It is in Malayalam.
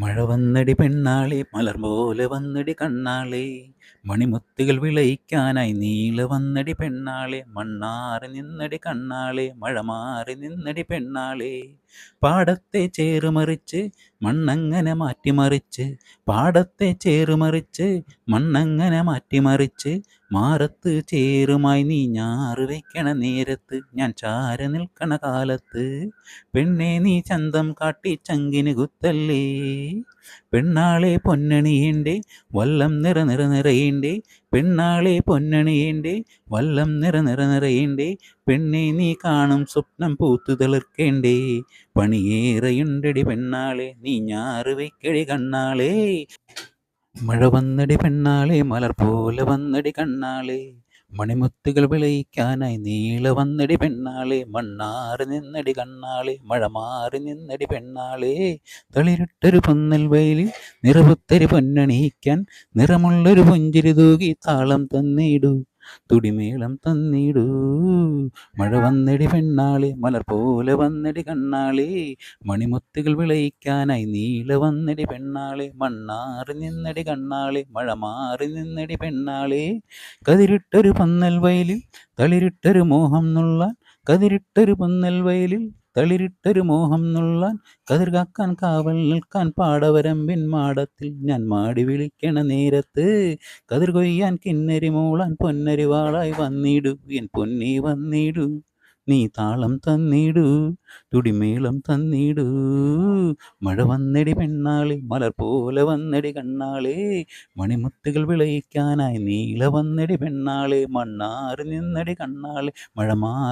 മഴ വന്നടി പെണ്ണാളി മലർ പോലെ വന്നടി കണ്ണാളി. മണിമുത്തുകൾ വിളയിക്കാനായി നീല വന്നടി പെണ്ണാളി മണ്ണാറി നിന്നടി കണ്ണാളി മഴ മാറി നിന്നടി പെണ്ണാളി. പാടത്തെ ചേറുമറിച്ച് മണ്ണങ്ങനെ മാറ്റിമറിച്ച് പാടത്തെ ചേറുമറിച്ച് മണ്ണങ്ങനെ മാറ്റിമറിച്ച് മാറത്ത് ചേറുമായി നീ ഞാറ് വെക്കണ നേരത്ത് ഞാൻ ചാര നിൽക്കണ കാലത്ത് പെണ്ണെ നീ ചന്തം കാട്ടി ചങ്കിന് കുത്തല്ലേ? പെണ്ണാളെ പൊന്നണിയേണ്ടേ വല്ലം നിറ നിറ നിറയേണ്ടേ പെണ്ണാളെ പൊന്നണിയേണ്ടേ വല്ലം നിറ നിറ നിറയേണ്ടേ പെണ്ണെ നീ കാണും സ്വപ്നം പൂത്തു തളിർക്കേണ്ടേ. പണിയേറെയുണ്ടടി പെണ്ണാളെ നീ ഞാറ് വയ്ക്കടി കണ്ണാളേ. മഴ വന്നടി പെണ്ണാളെ മലർ പോലെ വന്നടി കണ്ണാളെ. മണിമുത്തുകൾ വിളയിക്കാനായി നീള വന്നടി പെണ്ണാളെ മണ്ണാറി നിന്നടി കണ്ണാളെ മഴ മാറി നിന്നടി പെണ്ണാളെ. തളിരിട്ടൊരു പൊന്നൽ വയലിൽ നിറപുത്തരി പൊന്നണിയിക്കാൻ നിറമുള്ളൊരു പുഞ്ചിരി തൂകി താളം തന്നിടൂ. തുടിമേളം തന്നിടു. മഴ വന്നടി പെണ്ണാളെ മലർ പോലെ വന്നടി കണ്ണാളെ. മണിമുത്തുകൾ വിളയിക്കാനായി നീള വന്നടി പെണ്ണാളെ മണ്ണാറി നിന്നടി കണ്ണാളെ മഴ മാറി നിന്നടി പെണ്ണാളെ. കതിരിട്ടൊരു പന്നൽ വയലിൽ തളിരിട്ടൊരു മോഹം നുള്ള കതിരിട്ടൊരു പന്നൽ വയലിൽ തളിരിട്ടൊരു മോഹം നുള്ളാൻ കതിർകാക്കാൻ കാവൽ നിൽക്കാൻ പാടവരമ്പിൻ മാടത്തിൽ. ഞാൻ മാടി വിളിക്കണ നേരത്ത് കതിർ കൊയ്യാൻ കിന്നരി മൂളാൻ പൊന്നരിവാളായി വന്നിടു. എൻ പൊന്നി വന്നിടു നീ താളം തന്നിടു തുടിമേളം തന്നിടു. മഴ വന്നടി പെണ്ണാളി മലർ പോലെ വന്നടി കണ്ണാളെ മണിമുത്തുകൾ വിളയിക്കാനായി നീല വന്നടി പെണ്ണാളെ മണ്ണാറി നിന്നടി കണ്ണാളെ മഴ